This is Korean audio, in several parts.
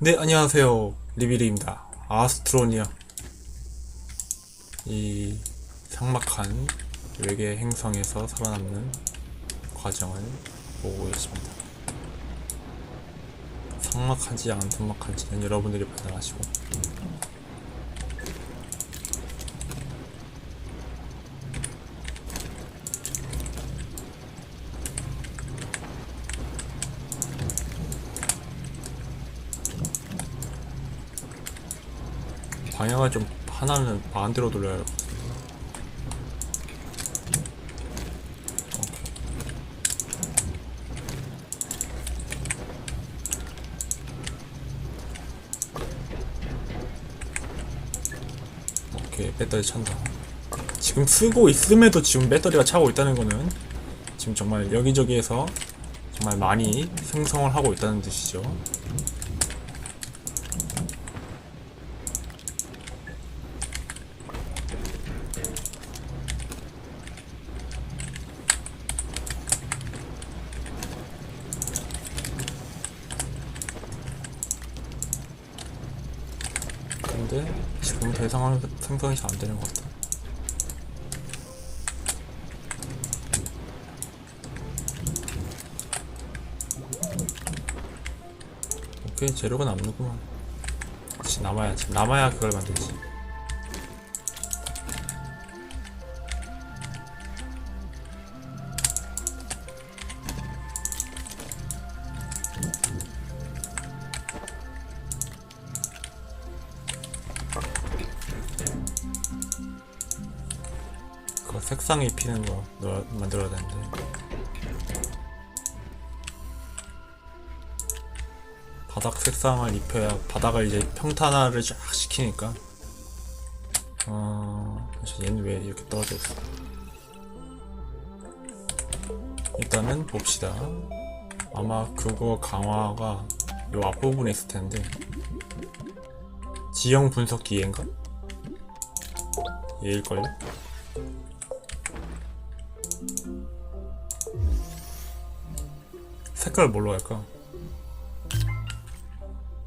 네, 안녕하세요. 리비리입니다. 아스트로니아. 이 상막한 외계 행성에서 살아남는 과정을 보고 있습니다. 상막한지 안 상막한지는 여러분들이 판단하시고. 방향을 좀 하나는 반대로 같은데. 오케이 배터리 찬다. 지금 쓰고 있음에도 지금 배터리가 차고 있다는 거는 지금 정말 여기저기에서 정말 많이 생성을 하고 있다는 뜻이죠 근데 지금 대상은 생성이 잘 안 되는 것 같아. 오케이 재료가 남는구만. 그렇지 남아야지. 남아야 그걸 만들지. 그거 색상 입히는 거 만들어야 되는데. 바닥 색상을 입혀야 바닥을 이제 평탄화를 쫙 시키니까. 어, 얘는 왜 이렇게 떨어져 있어? 일단은 봅시다. 아마 그거 강화가 요 앞부분에 있을 텐데. 지형 분석 기회인가? 얘일걸요? 색깔 뭘로 할까?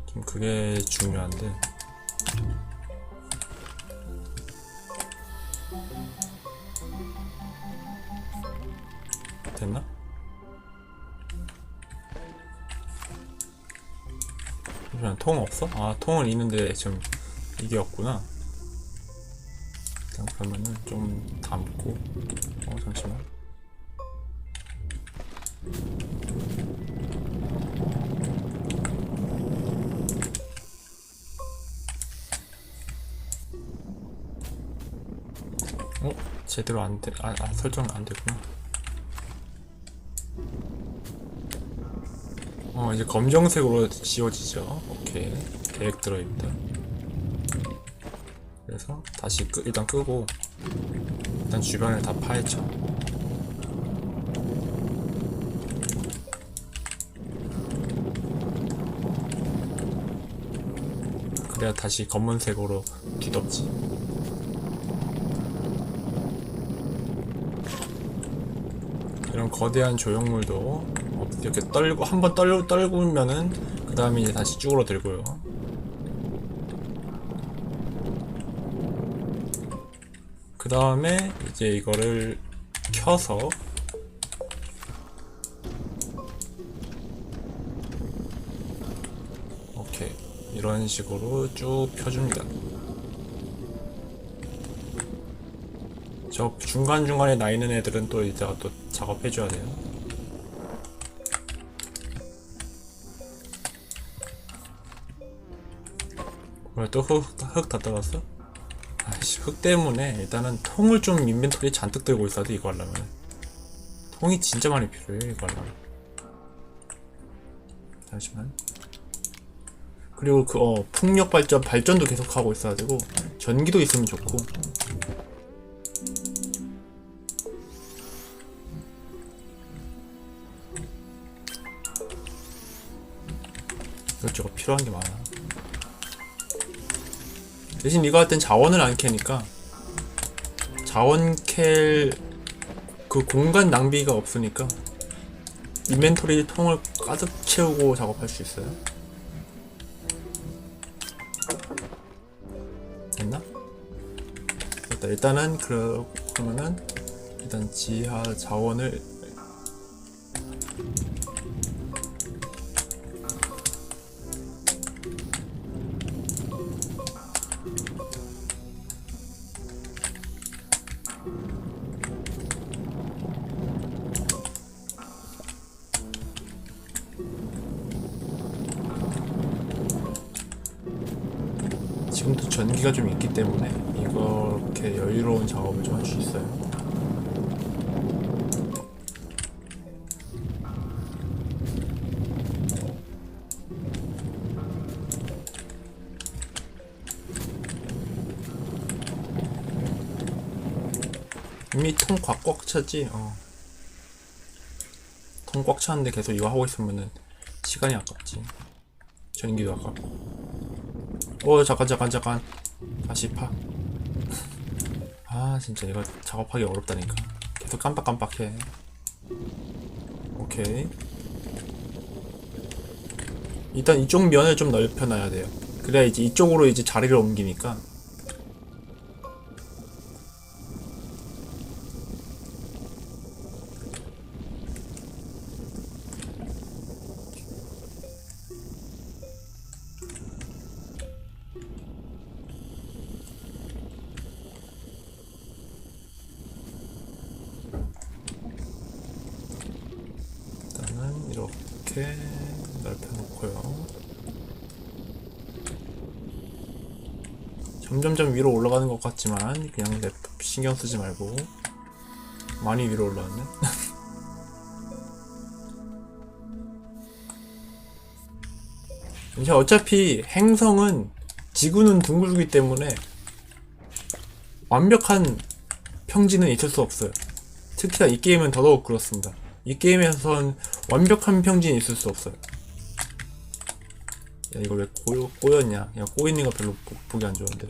좀 그게 중요한데 됐나? 잠시만 통 없어? 아 통은 있는데 지금 이게 없구나 그러면은 좀 담고 어 잠시만 제대로 안 돼, 아, 아 설정 안 되구나. 어, 이제 검정색으로 지워지죠. 오케이. 계획 들어있다. 그래서 다시 끄, 일단 끄고, 일단 주변을 다 파헤쳐. 그래야 다시 검은색으로 뒤덮지. 거대한 조형물도 어, 이렇게 떨고 한번 떨 떨구면은 그 다음에 이제 다시 쭈그러들고요. 그 다음에 이제 이거를 켜서 오케이 이런 식으로 쭉 펴줍니다. 저 중간중간에 나 있는 애들은 또 이제 또 작업해줘야 돼요. 왜또 흙, 흙다 떨었어? 아이씨, 흙 때문에 일단은 통을 좀 인벤토리 잔뜩 들고 있어야 돼, 이거 하려면. 통이 진짜 많이 필요해, 이거 하려면. 잠시만. 그리고 그, 어, 풍력 발전, 발전도 계속 하고 있어야 되고, 전기도 있으면 좋고. 이것저것 필요한 게 많아. 대신 이거 할 땐 자원을 안 캐니까. 자원 캘 그 공간 낭비가 없으니까 인벤토리 통을 가득 채우고 작업할 수 있어요. 됐나? 됐다. 일단은 그러, 그러면은 일단 지하 자원을 전기가 좀 있기 때문에 이렇게 여유로운 작업을 좀 할 수 있어요. 이미 통 꽉꽉 찼지? 어. 통꽉 찼는데 계속 이거 하고 있으면은 시간이 아깝지. 전기도 아깝고. 어 잠깐 잠깐 잠깐 다시 파. 아 진짜 이거 작업하기 어렵다니까. 계속 깜빡깜빡해. 오케이. 일단 이쪽 면을 좀 넓혀놔야 돼요. 그래야 이제 이쪽으로 이제 자리를 옮기니까. 이렇게 넓혀놓고요. 점점점 위로 올라가는 것 같지만 그냥 냅 신경 쓰지 말고 많이 위로 올라왔네. 이제 어차피 행성은 지구는 둥글기 때문에 완벽한 평지는 있을 수 없어요. 특히나 이 게임은 더더욱 그렇습니다. 이 게임에선 완벽한 평지는 있을 수 없어요. 야 이거 왜 꼬여, 꼬였냐? 야 꼬이는 거 별로 보, 보기 안 좋은데.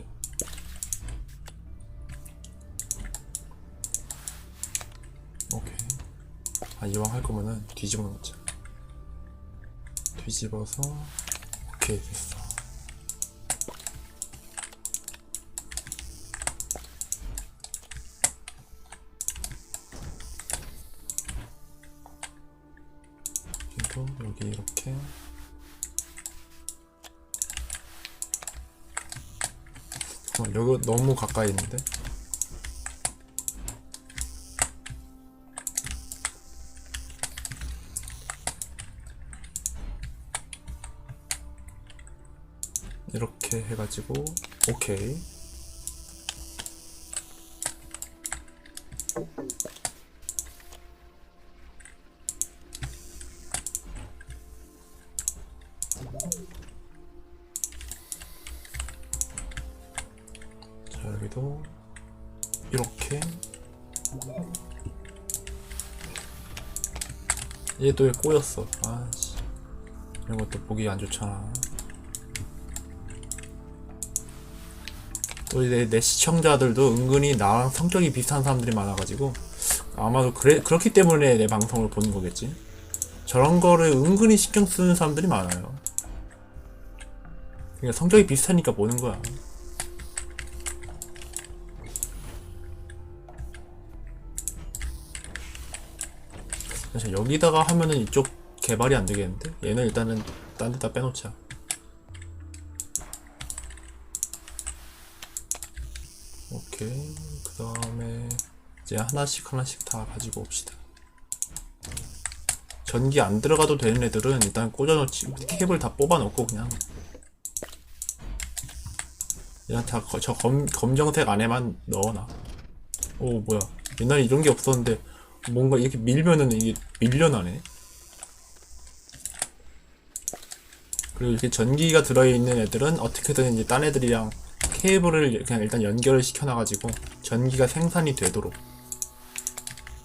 오케이. 아 이왕 할 거면은 뒤집어 놓자. 뒤집어서 오케이 됐어. 여기 이렇게. 어, 여기 너무 가까이 있는데? 이렇게 해가지고 오케이 얘또왜 꼬였어. 아씨. 이런 것도 보기 안 좋잖아. 또 내, 내 시청자들도 은근히 나랑 성격이 비슷한 사람들이 많아가지고 아마도 그래 그렇기 때문에 내 방송을 보는 거겠지. 저런 거를 은근히 신경 쓰는 사람들이 많아요. 그러니까 성격이 비슷하니까 보는 거야 그래서 여기다가 하면은 이쪽 개발이 안 되겠는데? 얘는 일단은 딴 데다 빼놓자. 오케이. 그 다음에 이제 하나씩 하나씩 다 가지고 옵시다. 전기 안 들어가도 되는 애들은 일단 꽂아놓지. 캡을 다 뽑아놓고 그냥. 그냥 다저 검정색 안에만 넣어놔. 오 뭐야. 옛날에 이런 게 없었는데 뭔가 이렇게 밀면은 이게 밀려나네. 그리고 이렇게 전기가 들어있는 애들은 어떻게든 이제 딴 애들이랑 케이블을 그냥 일단 연결을 시켜놔가지고 전기가 생산이 되도록.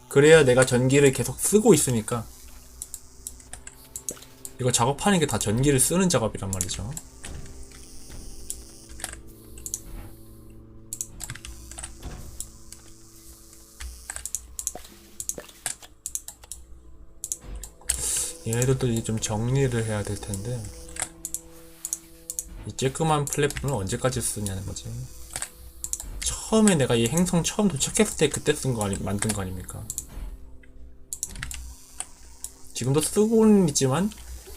그래야 내가 전기를 계속 쓰고 있으니까. 이거 작업하는 게 다 전기를 쓰는 작업이란 말이죠. 얘네들도 이제 좀 정리를 해야 될 텐데 이 쬐끄만 플랫폼을 언제까지 쓰냐는 거지 처음에 내가 이 행성 처음 도착했을 때 그때 쓴 거 아니 만든 거 아닙니까? 지금도 쓰고는 있지만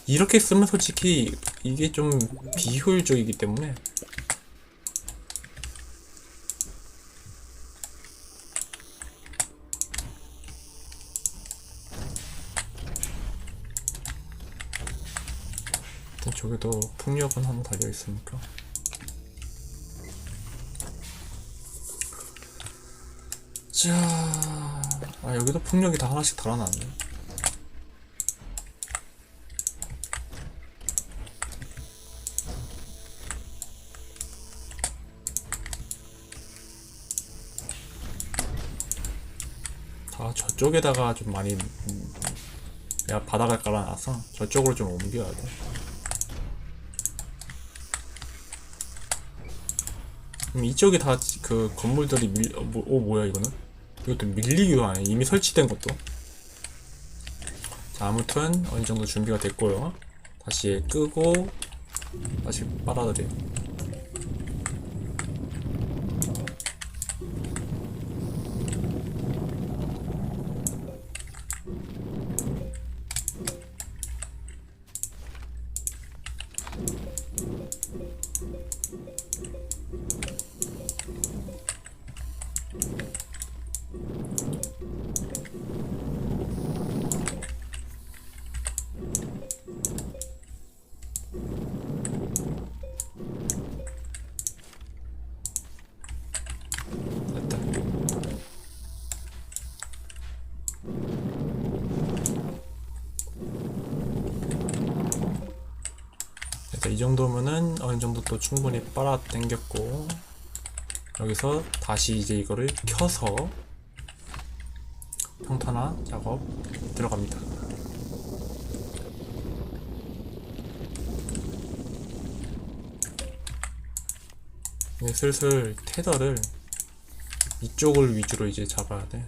이렇게 쓰면 솔직히 이게 좀 비효율적이기 때문에 저기도 풍력은 한번 달려 있으니까 자, 아 여기도 풍력이 다 하나씩 달아놨네. 다 저쪽에다가 좀 많이 음, 내가 바닥을 깔아놔서 저쪽으로 좀 옮겨야 돼. 그럼 이쪽에 다 그 건물들이 밀, 어, 뭐, 오 뭐야 이거는? 이것도 밀리기도 하네. 이미 설치된 것도. 자 아무튼 어느 정도 준비가 됐고요. 다시 끄고 다시 빨아들여. 됐 이 정도면은 어느 정도 또 충분히 빨아 당겼고 여기서 다시 이제 이거를 켜서 평탄화 작업 들어갑니다. 슬슬 테더를 이쪽을 위주로 이제 잡아야 돼.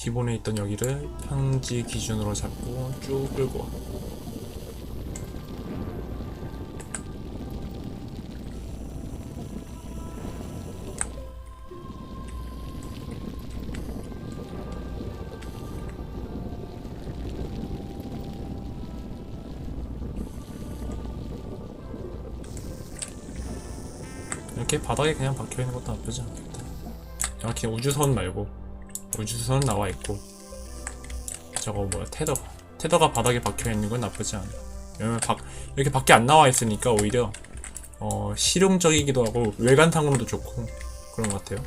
기본에 있던 여기를 평지 기준으로 잡고 쭉 끌고 와. 이렇게 바닥에 그냥 박혀 있는 것도 나쁘지 않겠다. 정확히 우주선 말고 우주선 나와 있고 저거 뭐야 테더가 테더가 바닥에 박혀 있는 건 나쁘지 않아. 왜냐면 박 이렇게 밖에 안 나와 있으니까 오히려 어 실용적이기도 하고 외관상으로도 좋고 그런 것 같아요.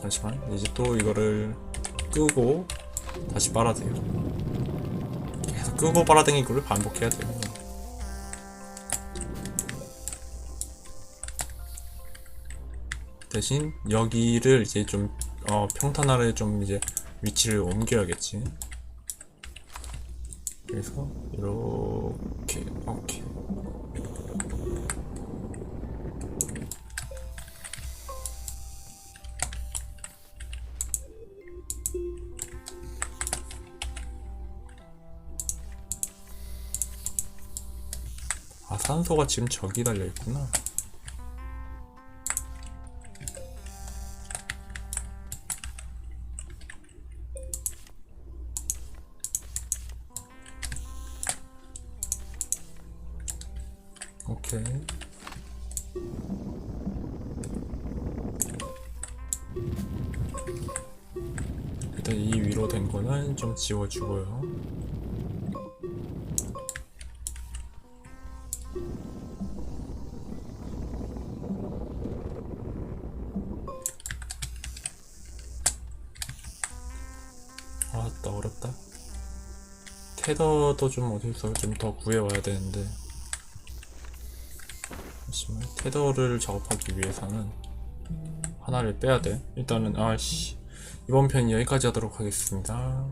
잠시만 이제 또 이거를 끄고 다시 빨아대요. 계속 끄고 빨아당기기를 반복해야 돼요. 대신 여기를 이제 좀 어, 평탄화를 좀 이제 위치를 옮겨야겠지. 그래서 이렇게 오케이. 아 산소가 지금 저기 달려 있구나. 좀 지워주고요. 아따 어렵다. 테더도 좀 어디서 좀 더 구해와야 되는데. 잠시만 테더를 작업하기 위해서는 하나를 빼야 돼 일단은 아씨 이번 편 여기까지 하도록 하겠습니다